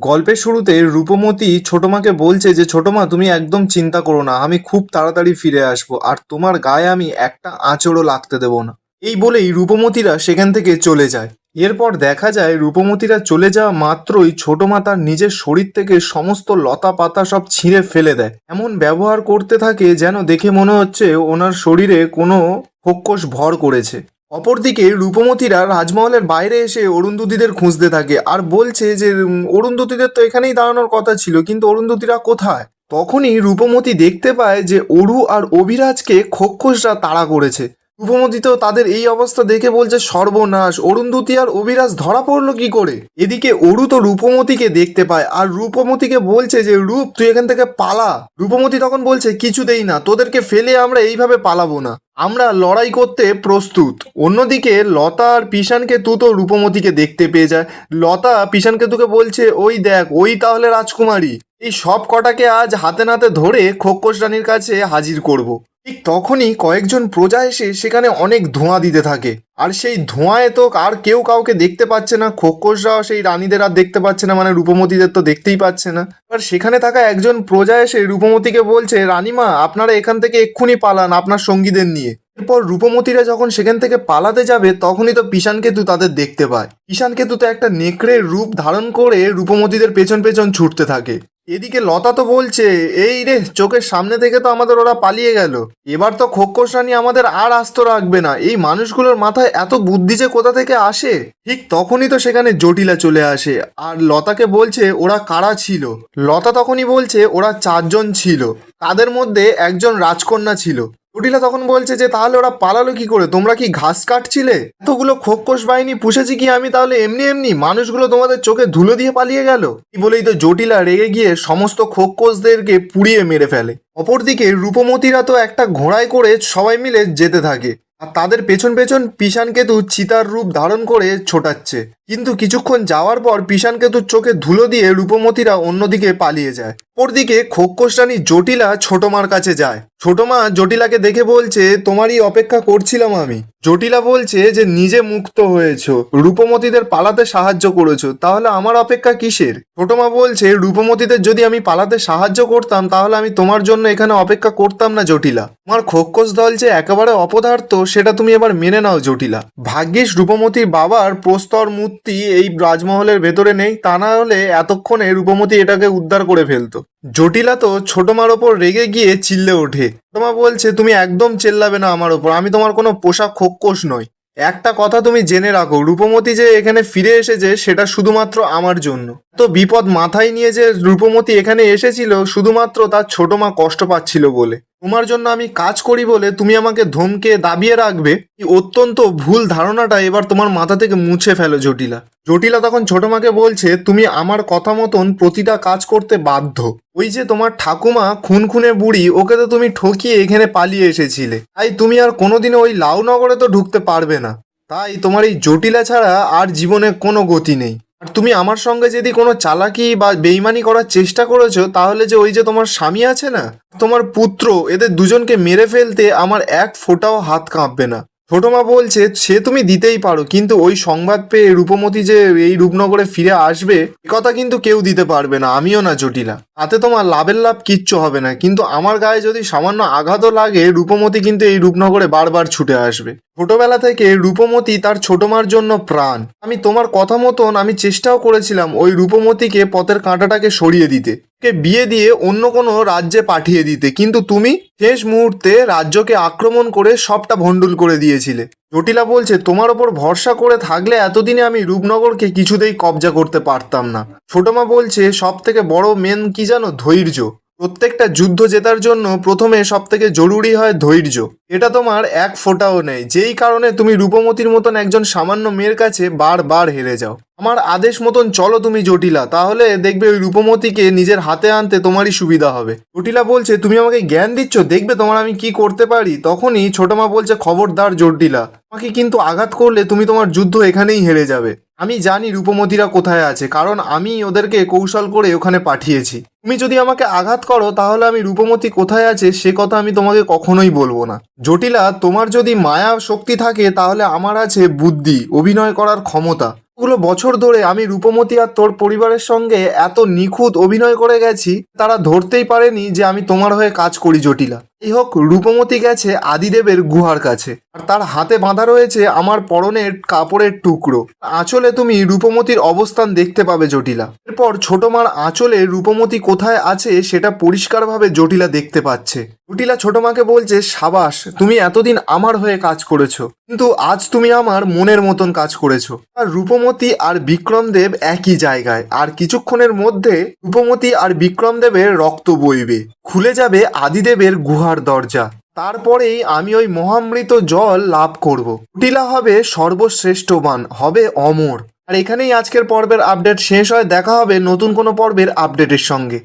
গল্পের শুরুতে রূপমতি ছোটমাকে বলছে যে, ছোটমা, তুমি একদম চিন্তা করো না, আমি খুব তাড়াতাড়ি ফিরে আসব, আর তোমার গায়ে আমি একটা আঁচড়ও লাগতে দেবো না। এই বলেই রূপমতিরা সেখান থেকে চলে যায়। এরপর দেখা যায় রূপমতিরা চলে যাওয়া মাত্রই ছোট মা তার নিজের শরীর থেকে সমস্ত লতা পাতা সব ছিঁড়ে ফেলে দেয়। এমন ব্যবহার করতে থাকে যেন দেখে মনে হচ্ছে ওনার শরীরে কোনো ফোক্কস ভর করেছে। অপরদিকে রূপমতিরা রাজমহলের বাইরে এসে অরুন্ধতিদের খুঁজতে থাকে আর বলছে যে অরুন্ধতিদের তো এখানেই দাঁড়ানোর কথা ছিল, কিন্তু অরুন্ধতিরা কোথায়? তখনই রূপমতি দেখতে পায় যে অরু আর অভিরাজকে খোক্ষসরা তাড়া করেছে। রূপমতি তো তাদের এই অবস্থা দেখে বলছে সর্বনাশ। অরুন্ধতী আর অভিরাজ ধরা পড়ল কি করে? এদিকে অরু তো রূপমতিকে দেখতে পায় আর রূপমতিকে বলছে যে, রূপ, তুই এখান থেকে পালা। রূপমতি তখন বলছে, কিছুতেই না, তোদেরকে ফেলে আমরা এইভাবে পালাবো না। আমরা লড়াই করতে প্রস্তুত। অন্যদিকে লতা আর পিষান কেতু তো রূপমতিকে দেখতে পেয়ে যায়। লতা পিষান কেতুকে বলছে, ওই দেখ, ওই তাহলে রাজকুমারী। এই সব কটাকে আজ হাতে নাতে ধরে খোক্ষস রানীর কাছে হাজির করব। ঠিক তখনই কয়েকজন প্রজা এসে সেখানে অনেক ধোঁয়া দিতে থাকে। আর সেই ধোঁয়ায় তো আর কেউ কাউকে দেখতে পাচ্ছে না। খোক্ষসরাও সেই রানীদের আর দেখতে পাচ্ছে না মানে রূপমতিদের তো দেখতেই পাচ্ছে না। এবার সেখানে থাকা একজন প্রজা এসে রূপমতিকে বলছে, রানীমা, আপনারা এখান থেকে এক্ষুনি পালান আপনার সঙ্গীদের নিয়ে। এরপর রূপমতিরা যখন সেখান থেকে পালাতে যাবে, তখনই তো পিষান কেতু তাদের দেখতে পায়। পিষান কেতু তো একটা নেকড়ের রূপ ধারণ করে রূপমতিদের পেছন পেছন ছুটতে থাকে। এদিকে লতা তো বলছে, এই রে, চোখের সামনে থেকে তো আমাদের ওরা পালিয়ে গেল। এবার তো খোকসানি আমাদের আর আস্ত রাখবে না। এই মানুষগুলোর মাথায় এত বুদ্ধি যে কোথা থেকে আসে? ঠিক তখনই তো সেখানে জটিলা চলে আসে, আর লতাকে বলছে, ওরা কারা ছিল? লতা তখনই বলছে, ওরা চারজন ছিল। তাদের মধ্যে একজন রাজকন্যা ছিল। জটিলা তখন বলছে যে, তাহলে ওরা পালালো কি করে? তোমরা কি ঘাস কাটছিলে? এতগুলো খোকোষ বাহিনী পুষেছি কি আমি তাহলে এমনি এমনি? মানুষগুলো তোমাদের চোখে ধুলো দিয়ে পালিয়ে গেল? বলেই তো জটিলা রেগে গিয়ে সমস্ত খোকোষদেরকে পুড়িয়ে মেরে ফেলে। অপরদিকে রূপমতিরা তো একটা ঘোড়ায় করে সবাই মিলে যেতে থাকে। আর তাদের পেছন পেছন পিষান কেতু চিতার রূপ ধারণ করে ছোটাচ্ছে। কিন্তু কিছুক্ষণ যাওয়ার পর পিষান কেতুর চোখে ধুলো দিয়ে রূপমতিরা অন্যদিকে পালিয়ে যায়। অপরদিকে খোক্ষস রানী জটিলা ছোট মার কাছে যায়। ছোট মা জটিলাকে দেখে বলছে, তোমারই অপেক্ষা করছিলাম আমি। জটিলা বলছে যে, নিজে মুক্ত হয়েছো। রূপমতিদের পালাতে সাহায্য করেছ। তাহলে আমার অপেক্ষা কিসের? ছোট মা বলছে, রূপমতিদের যদি আমি পালাতে সাহায্য করতাম, তাহলে আমি তোমার জন্য এখানে অপেক্ষা করতাম না জটিলা। তোমার খোক্ষস দল যে একেবারে অপদার্থ সেটা তুমি এবার মেনে নাও, জটিলা। ভাগ্যিস রূপমতির বাবার প্রস্তর মূর্তি এই রাজমহলের ভেতরে নেই, তা না হলে এতক্ষণে রূপমতি এটাকে উদ্ধার করে ফেলতো। জটিলা তো ছোট মার ওপর রেগে গিয়ে চিল্লে ওঠে, তোমা বলছে, তুমি একদম চেল্লাবে না আমার ওপর, আমি তোমার কোনো পোশাক খোক্ষস নই। একটা কথা তুমি জেনে রাখো, রূপমতি যে এখানে ফিরে এসেছে, সেটা শুধুমাত্র আমার জন্য। তো বিপদ মাথায় নিয়ে যে রূপমতি এখানে এসেছিল, শুধুমাত্র তার ছোট মা কষ্ট পাচ্ছিল বলে। তোমার জন্য আমি কাজ করি বলে তুমি আমাকে ধমকে দাবিয়ে রাখবে, এই অত্যন্ত ভুল ধারণাটা এবার তোমার মাথা থেকে মুছে ফেলো জটিলা। জটিলা তখন ছোট মাকে বলছে, তুমি আমার কথা মতন প্রতিটা কাজ করতে বাধ্য। ওই যে তোমার ঠাকুমা খুন খুনে বুড়ি, ওকে তো তুমি ঠকিয়ে এখানে পালিয়ে এসেছিলে। তাই তুমি আর কোনোদিনও ওই লাউনগরে তো ঢুকতে পারবে না। তাই তোমার এই জটিলা ছাড়া আর জীবনে কোনো গতি নেই। আর তুমি আমার সঙ্গে যদি কোনো চালাকি বা বেইমানি করার চেষ্টা করেছ, তাহলে যে ওই যে তোমার স্বামী আছে না, তোমার পুত্র, এদের দুজনকে মেরে ফেলতে আমার এক ফোঁটাও হাত কাঁপবে না। ছোট মা বলছে, সে তুমি দিতেই পারো, কিন্তু ওই সংবাদ পেয়ে রূপমতি যে এই রূপনগরে ফিরে আসবে কথা কিন্তু কেউ দিতে পারবে না, আমিও না জটিলা। তাতে তোমার লাভের লাভ কিচ্ছু হবে না, কিন্তু আমার গায়ে যদি সামান্য আঘাতও লাগে, রূপমতি কিন্তু এই রূপনগরে বারবার ছুটে আসবে। ছোটবেলা থেকে রূপমতি তার ছোট মার জন্য প্রাণ। আমি তোমার কথা মতন আমি চেষ্টাও করেছিলাম ওই রূপমতিকে পথের কাঁটাটাকে সরিয়ে দিতে। কে বিয়ে দিয়ে অন্য কোনো রাজ্যে পাঠিয়ে দিতে। কিন্তু তুমি শেষ মুহূর্তে রাজ্যকে আক্রমণ করে সবটা ভণ্ডুল করে দিয়েছিলে। জটিলা বলছে, তোমার ওপর ভরসা করে থাকলে এতদিনে আমি রূপনগরকে কিছুতেই কবজা করতে পারতাম না। ছোটমা বলছে সব থেকে বড় মেন কি জানো? ধৈর্য। প্রত্যেকটা যুদ্ধ জেতার জন্য প্রথমে সব থেকে জরুরি হয় ধৈর্য। এটা তোমার এক ফোঁটাও নেই। যেই কারণে তুমি রূপমতির মতন একজন সামান্য মেয়ের কাছে বারবার হেরে যাও। আমার আদেশ মতন চলো তুমি জটিলা, তাহলে দেখবে ওই রূপমতিকে নিজের হাতে আনতে তোমারই সুবিধা হবে। জটিলা বলছে, তুমি আমাকে জ্ঞান দিচ্ছ, দেখবে তোমার আমি কি করতে পারি? তখনই ছোট মা বলছে, খবরদার জটিলা আমাকে কিন্তু আঘাত করলে তুমি তোমার যুদ্ধ এখানেই হেরে যাবে। আমি জানি রূপমতিরা কোথায় আছে, কারণ আমি ওদেরকে কৌশল করে ওখানে পাঠিয়েছি। তুমি যদি আমাকে আঘাত করো, তাহলে আমি রূপমতি কোথায় আছে সে কথা আমি তোমাকে কখনোই বলব না। জটিলা, তোমার যদি মায়া শক্তি থাকে, তাহলে আমার আছে বুদ্ধি, অভিনয় করার ক্ষমতা। ওগুলো বছর ধরে আমি রূপমতি আর তোর পরিবারের সঙ্গে এত নিখুঁত অভিনয় করে গেছি, তারা ধরতেই পারেনি যে আমি তোমার হয়ে কাজ করি, জটিলা। এই হোক, রূপমতি গেছে আদিদেবের গুহার কাছে। আর তার হাতে বাঁধা রয়েছে আমার পরনের কাপড়ের টুকরো। আঁচলে তুমি রূপমতির অবস্থান দেখতে পাবে, জটিলা। এরপর ছোট মার আঁচলে রূপমতি কোথায় আছে সেটা পরিষ্কারভাবে জটিলা দেখতে পাচ্ছে। জটিলা ছোট মাকে বলছে, সাবাস, তুমি এতদিন আমার হয়ে কাজ করেছ, কিন্তু আজ তুমি আমার মনের মতন কাজ করেছ। আর রূপমতি আর বিক্রমদেব একই জায়গায়, আর কিছুক্ষণের মধ্যে রূপমতি আর বিক্রমদেবের রক্ত বইবে। খুলে যাবে আদিদেবের গুহার দরজা। তারপরেই আমি ওই মহামৃত জল লাভ করব। কুটিলা হবে সর্বশ্রেষ্ঠ বান হবে অমর। আর এখানেই আজকের পর্বের আপডেট শেষ হয়, দেখা হবে নতুন কোনো পর্বের আপডেটের সঙ্গে।